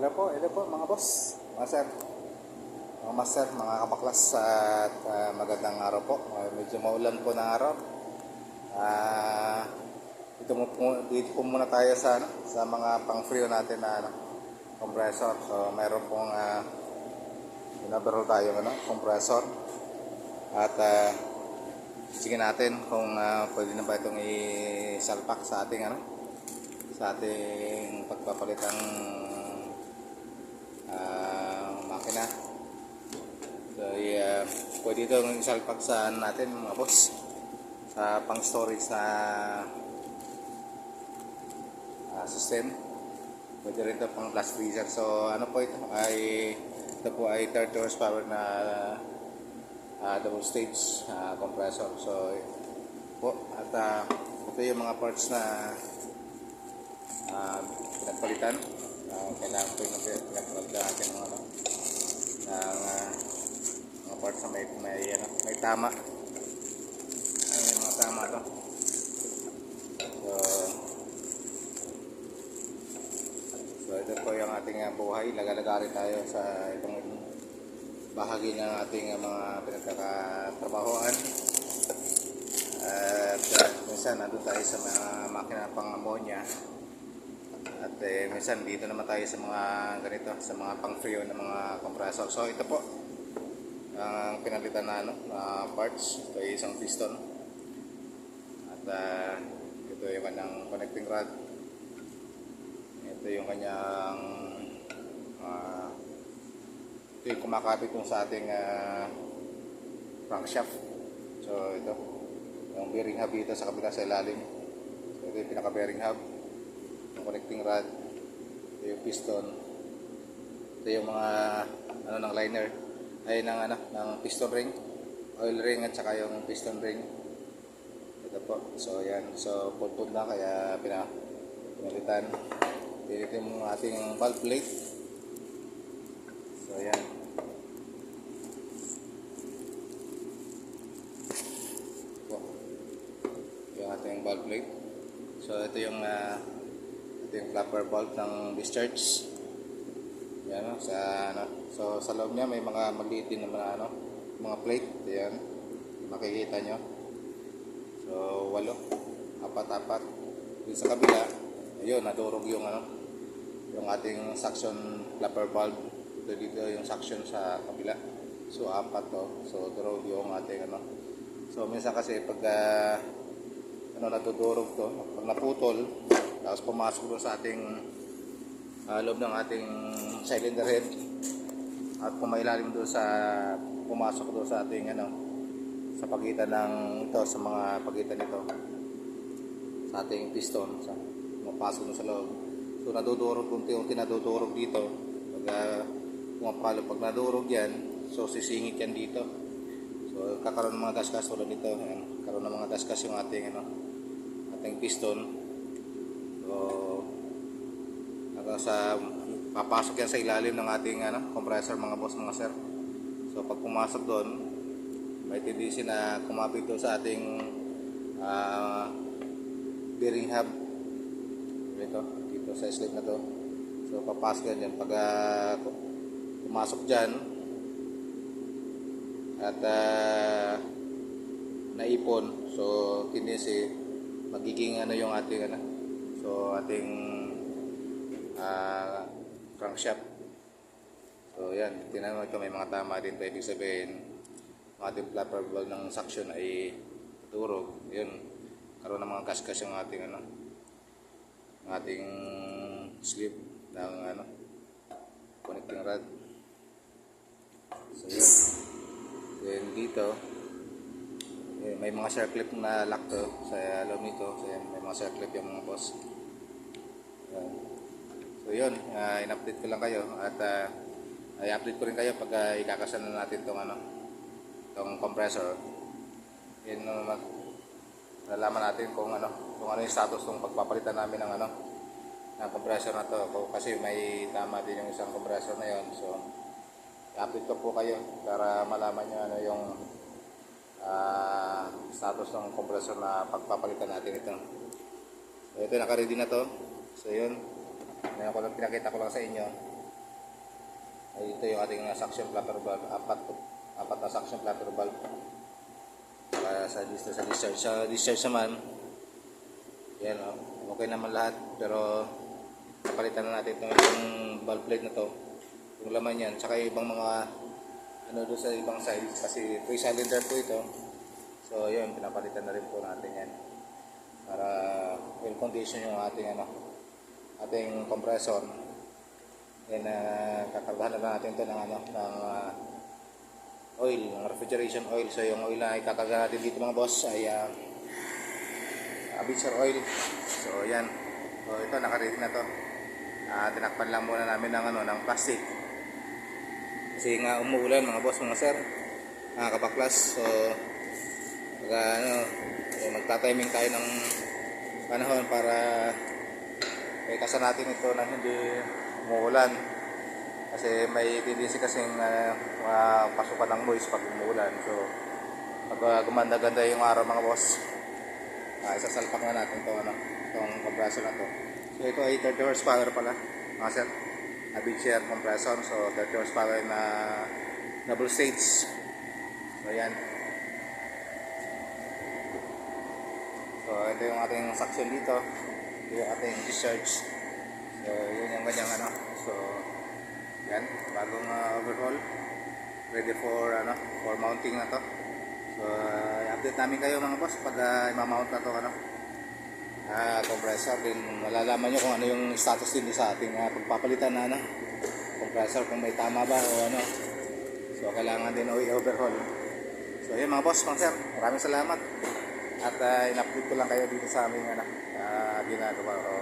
Hello po, hello po mga boss, mga sir, mga master, mga kabaklas at ah, magandang araw po. Ah, medyo maulan po na araw. Ah, dito, mo dito po muna tayo sa, ano, sa mga pang-free natin na ano, compressor. So meron pong uh, inabarol tayo ano, compressor. At uh, sige natin kung ah, pwede na ba itong isalpak sa ating ano, sa ating pagpapalitang ah, makina. So, yeah, pwede itong isalpak sa ano natin mga boss sa pang storage na ah, system. Pwede rin ito pang blast freezer. So ano po ito ay ito po ay 30 horsepower na ah, double stage ah, compressor. So po at ah, ito yung mga parts na uh, pinagpalitan. Uh, kailangan po yung natin ng ano, ng ah, mga parts na may, may, ano, may tama. Ay, may mga tama to. So, so ito po yung ating ah, buhay. Lagalagari tayo sa itong bahagi ng ating ah, mga pinagkakatrabahoan. At uh, minsan nandun tayo sa mga makina pang ammonia. Eh, minsan dito naman tayo sa mga ganito, sa mga pang freo na mga compressor. So ito po, ang pinalitan na ano, na parts. Ito ay isang piston. At ah, ito yung kanyang connecting rod. Ito yung kanyang ah, ito yung kumakapit kung sa ating ah, crankshaft. So ito, yung bearing hub dito sa kabila sa ilalim. So ito yung pinaka bearing hub. Yung connecting rod. Ito yung piston. Ito yung mga ano ng liner ay ng ano ng piston ring, oil ring at saka yung piston ring. Ito po. So yan. So pulpul na kaya pina pinalitan. Ito yung ating valve plate. So yan. Yung ating valve plate. So ito yung uh, ito yung flapper valve ng discharge. Yan sa ano. So sa loob niya may mga maliit din na mga ano, mga plate. Yan. Makikita nyo. So walo. Apat-apat. Dito sa kabila, ayun, nadurog yung ano, yung ating suction flapper valve. Ito dito yung suction sa kabila. So apat to. So durog yung ating ano. So minsan kasi pag ah, ano natudurog to, pag naputol, tapos pumasok doon sa ating ah, loob ng ating cylinder head. At pumailalim doon sa pumasok doon sa ating ano sa pagitan ng ito sa mga pagitan nito. Sa ating piston. Sa pumapasok doon sa loob. So nadudurog unti-unti nadudurog dito. Pag uh, pumapalo pag nadurog yan so sisingit yan dito. So kakaroon ng mga gasgas tulad nito. Yan, karoon ng mga gasgas yung ating ano ating piston so hanggang sa papasok yan sa ilalim ng ating ano, compressor mga boss mga sir. So pag pumasok doon may tendency na kumapit doon sa ating ah, bearing hub. Dito, dito sa slip na to. So papasok yan dyan. Pag ah, pumasok dyan at ah, naipon so tendency magiging ano yung ating ano so ating ah crankshaft so yan tinanong ito may mga tama din ibig sabihin. Ating flapper valve ng suction ay turog yun karoon ng mga gasgas yung ating ano ating slip ng ano connecting rod. So yun. Then dito may mga circlip na lock to sa loob nito. So, yan, may mga circlip yung mga boss. So yun, uh, in-update ko lang kayo at uh, i-update ko rin kayo pag uh, ikakasal na natin tong ano, tong compressor. Yun uh, mag nalaman natin kung ano, kung ano yung status ng pagpapalitan namin ng ano ng compressor na to. Kasi may tama din yung isang compressor na yon. So i-update ko po kayo para malaman nyo ano yung ah, status ng compressor na pagpapalitan natin ito. So ito naka-ready na to. So yun. Ngayon ko lang pinakita ko lang sa inyo Ay, ito yung ating uh, suction flapper valve. Apat, apat na suction flapper valve. Para sa sa discharge. Sa discharge naman, yan oh, okay naman lahat. Pero napalitan na natin itong, itong valve plate na to. Yung laman yan. Tsaka yung ibang mga ano doon sa ibang side. Kasi 3 cylinder po ito. So yun, pinapalitan na rin po natin yan. Para well condition yung ating ano, ating compressor. Then uh, kakargahan na lang natin ito ng ano, ng ah, oil, ng refrigeration oil. So yung oil na ikakarga natin dito mga boss ay uh, Abitzer oil. So yan. So ito naka-ready na to. Ah, tinakpan lang muna namin ng ano, ng plastic. Kasi nga umuulan mga boss, mga sir. Mga kabaklas. So mag, ano, eh, magta-timing tayo ng panahon para ikasan natin ito na hindi umuulan. Kasi may tendency kasing uh, pasukan ng moist pag umuulan. So, pag uh, gumanda-ganda yung araw mga boss, uh, isasalpak na natin itong ano, itong compressor na to. So, ito ay 30 horsepower pala, mga sir. A big compressor. So, 30 horsepower na double stage. So, yan. So, ito yung ating suction dito. Yung ating discharge. So, yun yung kanyang ano. So, yan. Bagong uh, overhaul. Ready for, ano, for mounting na to. So, uh, update namin kayo mga boss pag uh, imamount na to, ano. Ah, compressor din. Malalaman nyo kung ano yung status din sa ating uh, pagpapalitan na, ano. Compressor kung may tama ba o ano. So, kailangan din i-overhaul. So, yun mga boss, mga sir. Maraming salamat. At uh, in-update ko lang kayo dito sa aming ano, uh, ginagawa. Ko